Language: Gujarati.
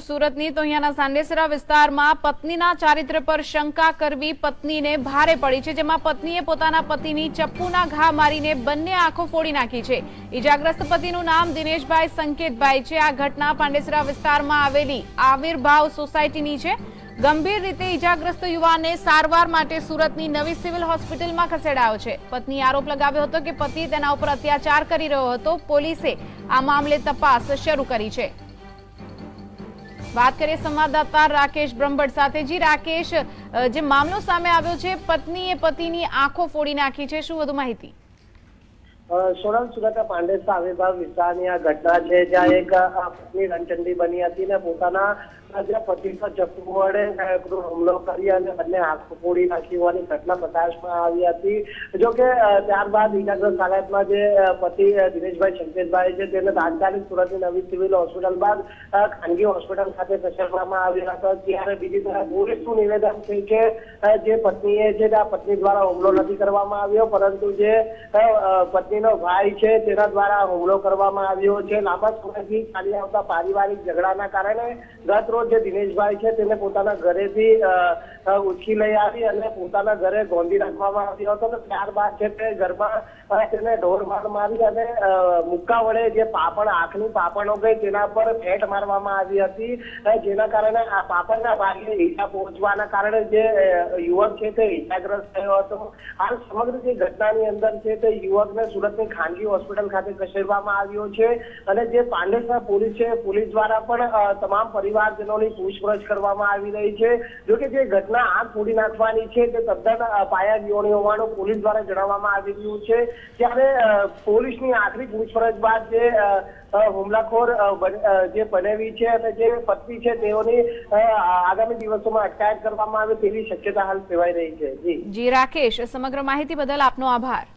સુરતની, તો અહીંયાના સાંડેસરા વિસ્તારમાં પત્નીના ચારિત્ર પર શંકા કરવી પત્નીને ભારે પડી છે, જેમાં પત્નીએ પોતાના પતિની ચપ્પુના ઘા મારીને બંને આંખો ફોડી નાખી છે. ઈજાગ્રસ્ત પતિનું નામ દિનેશભાઈ સંકેતભાઈ છે. આ ઘટના પાંડેસરા વિસ્તારમાં આવેલી આવિર્ભાવ સોસાયટીની છે. ગંભીર રીતે ઈજાગ્રસ્ત યુવાનને સારવાર માટે સુરતની નવી સિવિલ હોસ્પિટલમાં ખસેડાયો છે. પત્ની આરોપ લગાવ્યો હતો કે પતિ તેના ઉપર અત્યાચાર કરી રહ્યો હતો. પોલીસે આ મામલે તપાસ શરૂ કરી છે. વાત કરીએ સંવાદદાતા રાકેશ બ્રહ્મભટ સાથે. જી રાકેશ જે મામલો સામે આવ્યો છે, પત્નીએ પતિની આંખો ફોડી નાખી છે. શું વધુ માહિતી? સોનલ સુરતના પાંડેસરા આવિર્ભાવ વિસ્તારની આ ઘટના છે. જ્યાં એક પત્ની રણચંડી બની હતી ને પોતાના અ, જે પતિ ચપ્પુ હુમલો કરી અને બંને આંખો ફોડી નાખી હોવાની ઘટના પ્રકાશમાં આવી હતી. જો ત્યારબાદ ઈજાગ્રસ્ત હાલતમાં જે પતિ દિનેશભાઈ શંકેશભાઈ છે તેને તાત્કાલિક સુરતની નવી સિવિલ હોસ્પિટલ બાદ ખાનગી હોસ્પિટલ ખાતે ખસેડવામાં આવ્યા હતા. ત્યારે બીજી તરફ પોલીસનું નિવેદન છે કે જે પત્નીએ છે તે પત્ની દ્વારા હુમલો નથી કરવામાં આવ્યો પરંતુ જે પત્નીનો ભાઈ છે તેના દ્વારા હુમલો કરવામાં આવ્યો છે. લાંબા સમયથી ચાલી આવતા પારિવારિક ઝઘડાના કારણે ગત રોજ જે દિનેશભાઈ છે તેને પોતાના ઘરેથી ઉચકી લઈ આવી અને પોતાના ઘરે ગોંધી રાખવામાં આવ્યો હતો ત્યારબાદ છે તે ઘરમાં તેને ઢોર માર મારી અને મુક્કા વડે જે પાપણ, આંખની પાપણો ગઈ તેના પર ફેટ મારવામાં આવી હતી જેના કારણે આ પાપણના ભાગે ઈજા પહોંચવાના કારણે જે યુવક છે તે ઈજાગ્રસ્ત થયો હતો. હાલ સમગ્ર જે ઘટનાની અંદર છે તે યુવકને સુરતની ખાનગી હોસ્પિટલ ખાતે ખસેડવામાં આવ્યો છે અને જે પાંડેસરા પોલીસ છે, પોલીસ દ્વારા પણ તમામ પરિવારજનોની પૂછપરછ કરવામાં આવી રહી છે. જોકે જે ઘટના આગ ફોડી નાખવાની છે તે તદ્દન પાયા પાયાગીઓની હોવાનું પોલીસ દ્વારા જણાવવામાં આવી રહ્યું છે. ત્યારે પોલીસની આખરી પૂછપરછ બાદ જે હુમલાખોર જે બનેવી છે અને જે પત્ની છે તેઓની આગામી દિવસોમાં અટકાયત કરવામાં આવે તેવી શક્યતા હાલ સેવાઈ રહી છે. જી. જી, રાકેશ, સમગ્ર માહિતી બદલ આપનો આભાર.